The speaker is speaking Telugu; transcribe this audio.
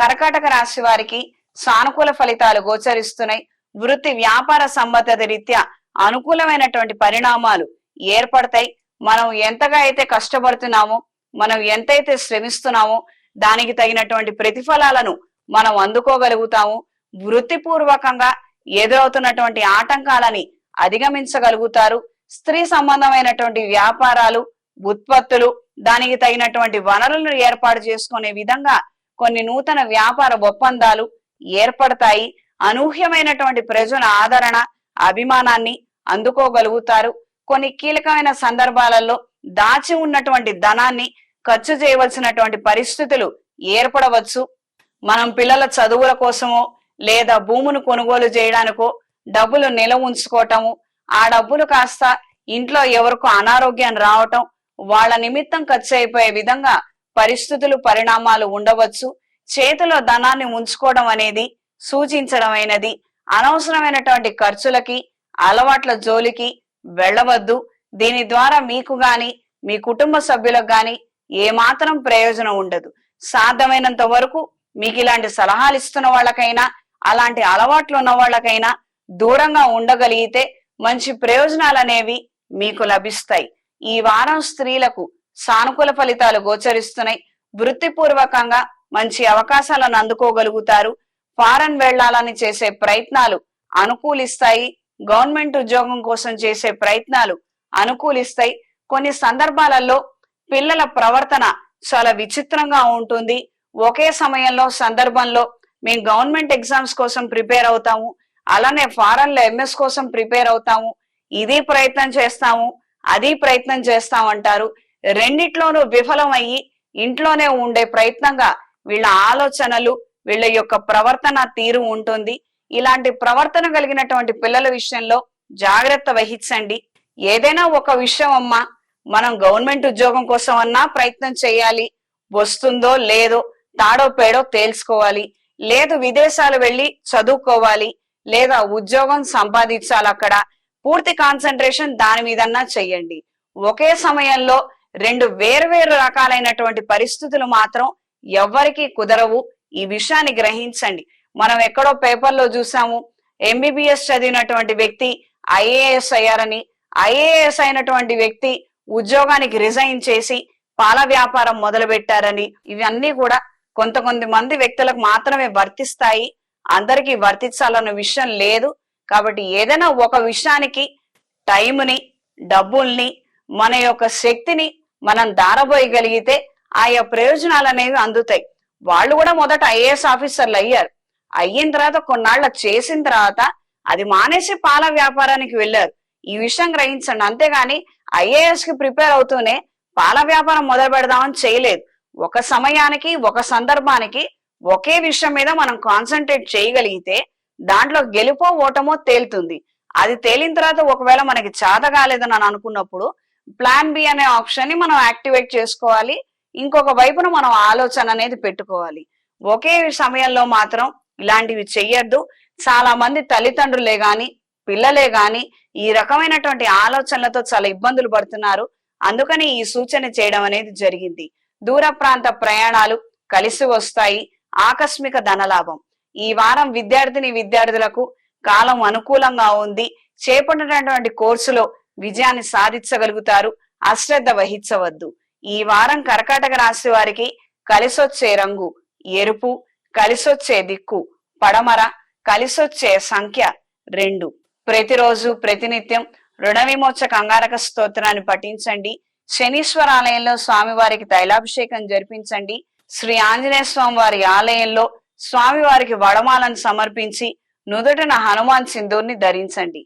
కర్కాటక రాశి వారికి సానుకూల ఫలితాలు గోచరిస్తున్నాయి. వృత్తి వ్యాపార సంబద్ధత రీత్యా అనుకూలమైనటువంటి పరిణామాలు ఏర్పడతాయి. మనం ఎంతగా అయితే కష్టపడుతున్నామో మనం ఎంతైతే శ్రమిస్తున్నామో దానికి తగినటువంటి ప్రతిఫలాలను మనం అందుకోగలుగుతాము. వృత్తిపూర్వకంగా ఎదురవుతున్నటువంటి ఆటంకాలని అధిగమించగలుగుతారు. స్త్రీ సంబంధమైనటువంటి వ్యాపారాలు ఉత్పత్తులు దానికి తగినటువంటి వనరులను ఏర్పాటు చేసుకునే విధంగా కొన్ని నూతన వ్యాపార ఒప్పందాలు ఏర్పడతాయి. అనూహ్యమైనటువంటి ప్రజల ఆదరణ అభిమానాన్ని అందుకోగలుగుతారు. కొన్ని కీలకమైన సందర్భాలలో దాచి ఉన్నటువంటి ధనాన్ని ఖర్చు చేయవలసినటువంటి పరిస్థితులు ఏర్పడవచ్చు. మనం పిల్లల చదువుల కోసమో లేదా భూమును కొనుగోలు చేయడానికో డబ్బులు నిలవ ఉంచుకోవటము ఆ డబ్బులు కాస్త ఇంట్లో ఎవరికో అనారోగ్యం రావటం వాళ్ళ నిమిత్తం ఖర్చు అయిపోయే విధంగా పరిస్థితులు పరిణామాలు ఉండవచ్చు. చేతిలో ధనాన్ని ఉంచుకోవడం అనేది సూచించడమైనది. అనవసరమైనటువంటి ఖర్చులకి అలవాట్ల జోలికి వెళ్ళవద్దు. దీని ద్వారా మీకు గాని మీ కుటుంబ సభ్యులకు గాని ఏమాత్రం ప్రయోజనం ఉండదు. సాధ్యమైనంత వరకు మీకు ఇలాంటి సలహాలు ఇస్తున్న వాళ్ళకైనా అలాంటి అలవాట్లు ఉన్న వాళ్ళకైనా దూరంగా ఉండగలిగితే మంచి ప్రయోజనాలు అనేవి మీకు లభిస్తాయి. ఈ వారం స్త్రీలకు సానుకూల ఫలితాలు గోచరిస్తున్నాయి. వృత్తిపూర్వకంగా మంచి అవకాశాలను అందుకోగలుగుతారు. ఫారెన్ వెళ్ళాలని చేసే ప్రయత్నాలు అనుకూలిస్తాయి. గవర్నమెంట్ ఉద్యోగం కోసం చేసే ప్రయత్నాలు అనుకూలిస్తాయి. కొన్ని సందర్భాలలో పిల్లల ప్రవర్తన చాలా విచిత్రంగా ఉంటుంది. ఒకే సమయంలో సందర్భంలో మేము గవర్నమెంట్ ఎగ్జామ్స్ కోసం ప్రిపేర్ అవుతాము. అలానే ఫారెన్లో ఎంఎస్ కోసం ప్రిపేర్ అవుతాము. ఇది ప్రయత్నం చేస్తాము అది ప్రయత్నం చేస్తామంటారు. రెండిట్లోనూ విఫలమయ్యి ఇంట్లోనే ఉండే ప్రయత్నంగా వీళ్ళ ఆలోచనలు వీళ్ళ యొక్క ప్రవర్తన తీరు ఉంటుంది. ఇలాంటి ప్రవర్తన కలిగినటువంటి పిల్లల విషయంలో జాగ్రత్త వహించండి. ఏదైనా ఒక విషయం అమ్మా మనం గవర్నమెంట్ ఉద్యోగం కోసం అన్నా ప్రయత్నం చేయాలి. వస్తుందో లేదో తాడో పేడో తేల్చుకోవాలి. లేదు విదేశాలు వెళ్ళి చదువుకోవాలి లేదా ఉద్యోగం సంపాదించాలి అక్కడ. పూర్తి కాన్సన్ట్రేషన్ దాని మీదన్నా చెయ్యండి ఒకే సమయంలో రెండు వేర్వేరు రకాలైనటువంటి పరిస్థితులు మాత్రం ఎవ్వరికి కుదరవు. ఈ విషయాన్ని గ్రహించండి. మనం ఎక్కడో పేపర్లో చూసాము ఎంబీబీఎస్ చదివినటువంటి వ్యక్తి ఐఏఎస్ అయ్యారని ఐఏఎస్ అయినటువంటి వ్యక్తి ఉద్యోగానికి రిజైన్ చేసి పాల వ్యాపారం మొదలు పెట్టారని ఇవన్నీ కూడా కొంత కొంతమంది వ్యక్తులకు మాత్రమే వర్తిస్తాయి. అందరికీ వర్తించాలన్న విషయం లేదు. కాబట్టి ఏదైనా ఒక విషయానికి టైంని డబ్బుల్ని మన యొక్క శక్తిని మనం దారబోయగలిగితే ఆయా ప్రయోజనాలు అనేవి అందుతాయి. వాళ్ళు కూడా మొదట ఐఏఎస్ ఆఫీసర్లు అయ్యారు. అయిన తర్వాత కొన్నాళ్ళ చేసిన తర్వాత అది మానేసి పాల వ్యాపారానికి వెళ్ళారు. ఈ విషయం గ్రహించండి. అంతేగాని ఐఏఎస్కి ప్రిపేర్ అవుతూనే పాల వ్యాపారం మొదలు పెడదామని చేయలేదు. ఒక సమయానికి ఒక సందర్భానికి ఒకే విషయం మీద మనం కాన్సన్ట్రేట్ చేయగలిగితే దాంట్లో గెలుపో ఓటమో తేలుతుంది. అది తేలిన తర్వాత ఒకవేళ మనకి చేత కాలేదని అని అనుకున్నప్పుడు ప్లాన్ బి అనే ఆప్షన్ని మనం యాక్టివేట్ చేసుకోవాలి. ఇంకొక వైపున మనం ఆలోచన అనేది పెట్టుకోవాలి. ఒకే సమయంలో మాత్రం ఇలాంటివి చెయ్యొద్దు. చాలా మంది తల్లిదండ్రులే గాని పిల్లలే గాని ఈ రకమైనటువంటి ఆలోచనలతో చాలా ఇబ్బందులు పడుతున్నారు. అందుకని ఈ సూచన చేయడం అనేది జరిగింది. దూర ప్రాంత ప్రయాణాలు కలిసి వస్తాయి. ఆకస్మిక ధనలాభం. ఈ వారం విద్యార్థిని విద్యార్థులకు కాలం అనుకూలంగా ఉంది. చేపట్టినటువంటి కోర్సులో విజయాన్ని సాధించగలుగుతారు. అశ్రద్ధ వహించవద్దు. ఈ వారం కర్కాటక రాశి వారికి కలిసొచ్చే రంగు ఎరుపు కలిసొచ్చే దిక్కు పడమర కలిసొచ్చే సంఖ్య రెండు. ప్రతిరోజు ప్రతినిత్యం రుణ విమోచ కంగారక స్తోత్రాన్ని పఠించండి. శనీశ్వర ఆలయంలో స్వామివారికి తైలాభిషేకం జరిపించండి. శ్రీ ఆంజనేయ స్వామి వారి ఆలయంలో స్వామివారికి వడమాలను సమర్పించి నుదుటిన హనుమాన్ సింధూర్ని ధరించండి.